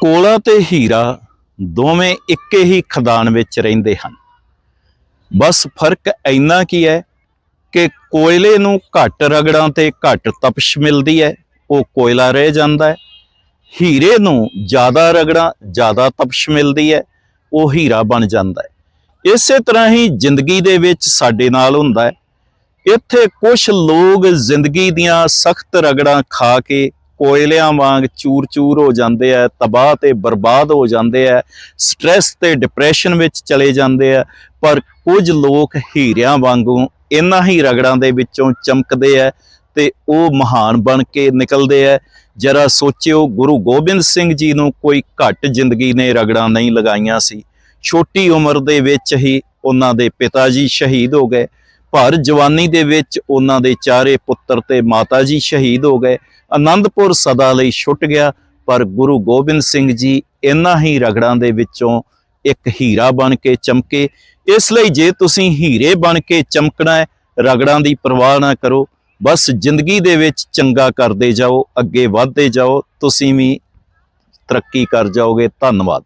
ਕੋਲਾ ਤੇ ਹੀਰਾ ਦੋਵੇਂ ਇੱਕੇ ਹੀ ਖਦਾਨ ਵਿੱਚ ਰਹਿੰਦੇ ਹਨ। ਬਸ ਫ਼ਰਕ ਇੰਨਾ ਕੀ ਹੈ ਕਿ ਕੋਇਲੇ ਨੂੰ ਘੱਟ ਰਗੜਾਂ ਤੇ ਘੱਟ ਤਪਸ਼ ਮਿਲਦੀ ਹੈ, ਉਹ ਕੋਇਲਾ ਰਹਿ ਜਾਂਦਾ ਹੈ। ਹੀਰੇ ਨੂੰ ਜ਼ਿਆਦਾ ਰਗੜਾਂ, ਜ਼ਿਆਦਾ ਤਪਸ਼ ਮਿਲਦੀ ਹੈ, ਉਹ ਹੀਰਾ ਬਣ ਜਾਂਦਾ ਹੈ। ਇਸੇ ਤਰ੍ਹਾਂ ਹੀ ਜ਼ਿੰਦਗੀ ਦੇ ਵਿੱਚ ਸਾਡੇ ਨਾਲ ਹੁੰਦਾ ਹੈ। ਇੱਥੇ ਕੁਝ ਲੋਕ ਜ਼ਿੰਦਗੀ ਦੀਆਂ ਸਖਤ ਰਗੜਾਂ ਖਾ ਕੇ ਕੋਇਲਿਆਂ ਵਾਂਗ ਚੂਰ-ਚੂਰ ਹੋ ਜਾਂਦੇ ਆ, ਤਬਾਹ ਤੇ ਬਰਬਾਦ ਹੋ ਜਾਂਦੇ ਆ ਸਟ੍ਰੈਸ ਤੇ ਡਿਪਰੈਸ਼ਨ ਵਿੱਚ ਚਲੇ ਜਾਂਦੇ ਆ, ਪਰ ਕੁਝ ਲੋਕ ਹੀਰਿਆਂ ਵਾਂਗੂ ਇਨ੍ਹਾਂ ਹੀ ਰਗੜਾਂ ਦੇ ਵਿੱਚੋਂ ਚਮਕਦੇ ਆ ਤੇ ਉਹ ਮਹਾਨ ਬਣ ਕੇ ਨਿਕਲਦੇ ਆ। ਜਰਾ ਸੋਚਿਓ, ਗੁਰੂ ਗੋਬਿੰਦ ਸਿੰਘ ਜੀ ਨੂੰ ਕੋਈ ਘੱਟ ਜ਼ਿੰਦਗੀ ਨੇ ਰਗੜਾਂ ਨਹੀਂ ਲਗਾਈਆਂ ਸੀ। ਛੋਟੀ ਉਮਰ ਦੇ ਵਿੱਚ ਹੀ ਉਹਨਾਂ ਦੇ ਪਿਤਾ ਜੀ ਸ਼ਹੀਦ ਹੋ ਗਏ। ਭਰ ਜਵਾਨੀ ਦੇ ਵਿੱਚ ਉਹਨਾਂ ਦੇ ਚਾਰੇ ਪੁੱਤਰ ਤੇ ਮਾਤਾ ਜੀ ਸ਼ਹੀਦ ਹੋ ਗਏ। ਆਨੰਦਪੁਰ ਸਦਾ ਲਈ ਛੁੱਟ ਗਿਆ, ਪਰ ਗੁਰੂ ਗੋਬਿੰਦ ਸਿੰਘ ਜੀ ਇਨ੍ਹਾਂ ਹੀ ਰਗੜਾਂ ਦੇ ਵਿੱਚੋਂ ਇੱਕ ਹੀਰਾ ਬਣ ਕੇ ਚਮਕੇ। ਇਸ ਲਈ ਜੇ ਤੁਸੀਂ ਹੀਰੇ ਬਣ ਕੇ ਚਮਕਣਾ ਹੈ, ਰਗੜਾਂ ਦੀ ਪਰਵਾਹ ਨਾ ਕਰੋ। ਬਸ ਜ਼ਿੰਦਗੀ ਦੇ ਵਿੱਚ ਚੰਗਾ ਕਰਦੇ ਜਾਓ, ਅੱਗੇ ਵਧਦੇ ਜਾਓ। ਤੁਸੀਂ ਵੀ ਤਰੱਕੀ ਕਰ ਜਾਓਗੇ। ਧੰਨਵਾਦ।